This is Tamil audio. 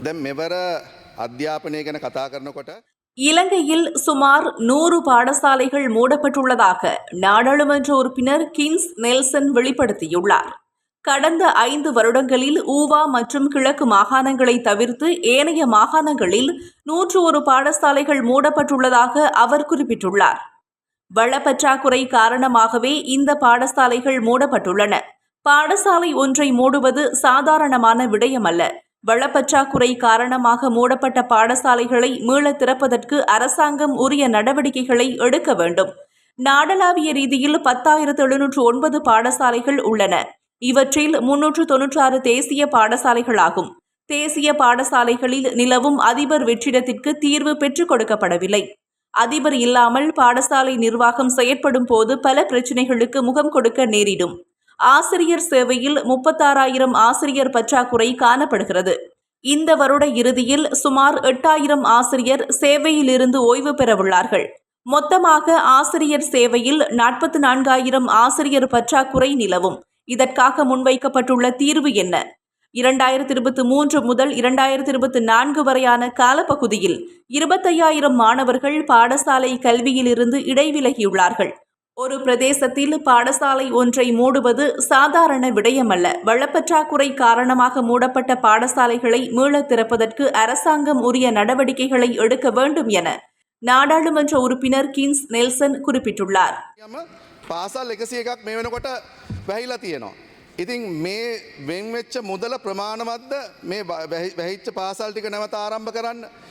දැන් මෙවර අධ්‍යාපනය ගැන කතා කරනකොට இலங்கையில் சுமார் நூறு பாடசாலைகள் மூடப்பட்டுள்ளதாக நாடாளுமன்ற உறுப்பினர் கின்ஸ் நெல்சன் வெளிப்படுத்தியுள்ளார் கடந்த ஐந்து வருடங்களில் ஊவா மற்றும் கிழக்கு மாகாணங்களை தவிர்த்து ஏனைய மாகாணங்களில் நூற்று ஒரு பாடசாலைகள் மூடப்பட்டுள்ளதாக அவர் குறிப்பிட்டுள்ளார் வளப்பற்றாக்குறை காரணமாகவே இந்த பாடசாலைகள் மூடப்பட்டுள்ளன பாடசாலை ஒன்றை மூடுவது சாதாரணமான விடயமல்ல வளப்பற்றாக்குறை காரணமாக மூடப்பட்ட பாடசாலைகளை மீளத் திறப்பதற்கு அரசாங்கம் உரிய நடவடிக்கைகளை எடுக்க வேண்டும். நாடளாவிய ரீதியில் பத்தாயிரத்து எழுநூற்று ஒன்பது பாடசாலைகள் உள்ளன. இவற்றில் முன்னூற்று தொன்னூற்றாறு தேசிய பாடசாலைகளாகும். தேசிய பாடசாலைகளில் நிலவும் அதிபர் வெற்றிடத்திற்கு தீர்வு பெற்றுக் கொடுக்கப்படவில்லை. அதிபர் இல்லாமல் பாடசாலை நிர்வாகம் செயற்படும் போது பல பிரச்சினைகளுக்கு முகம் கொடுக்க நேரிடும். ஆசிரியர் சேவையில் முப்பத்தாறாயிரம் ஆசிரியர் பற்றாக்குறை காணப்படுகிறது. இந்த வருட இறுதியில் சுமார் எட்டாயிரம் ஆசிரியர் சேவையிலிருந்து ஓய்வு பெறவுள்ளார்கள். மொத்தமாக ஆசிரியர் சேவையில் நாற்பத்தி நான்காயிரம் ஆசிரியர் பற்றாக்குறை நிலவும். இதற்காக முன்வைக்கப்பட்டுள்ள தீர்வு என்ன? இரண்டாயிரத்தி இருபத்தி மூன்று முதல் இரண்டாயிரத்தி இருபத்தி நான்கு வரையான காலப்பகுதியில் இருபத்தையாயிரம் மாணவர்கள் பாடசாலை கல்வியிலிருந்து இடைவிலகியுள்ளார்கள். ஒரு பிரதேசத்தில் பாடசாலை ஒன்றை மூடுவது சாதாரண விடயமல்ல வளப்பற்றாக்குறை காரணமாக மூடப்பட்ட பாடசாலைகளை மீளத் திறப்பதற்கு அரசாங்கம் உரிய நடவடிக்கைகளை எடுக்க வேண்டும் என நாடாளுமன்ற உறுப்பினர் கின்ஸ் நெல்சன் குறிப்பிட்டுள்ளார் යම පාසල් එකසිය එකක් මේ වෙනකොට වැහිලා තියෙනවා. ඉතින් මේ වෙන්වෙච්ච මුදල ප්‍රමාණවත්ද මේ වැහිච්ච පාසල් ටික නැවත ආරම්භ කරන්න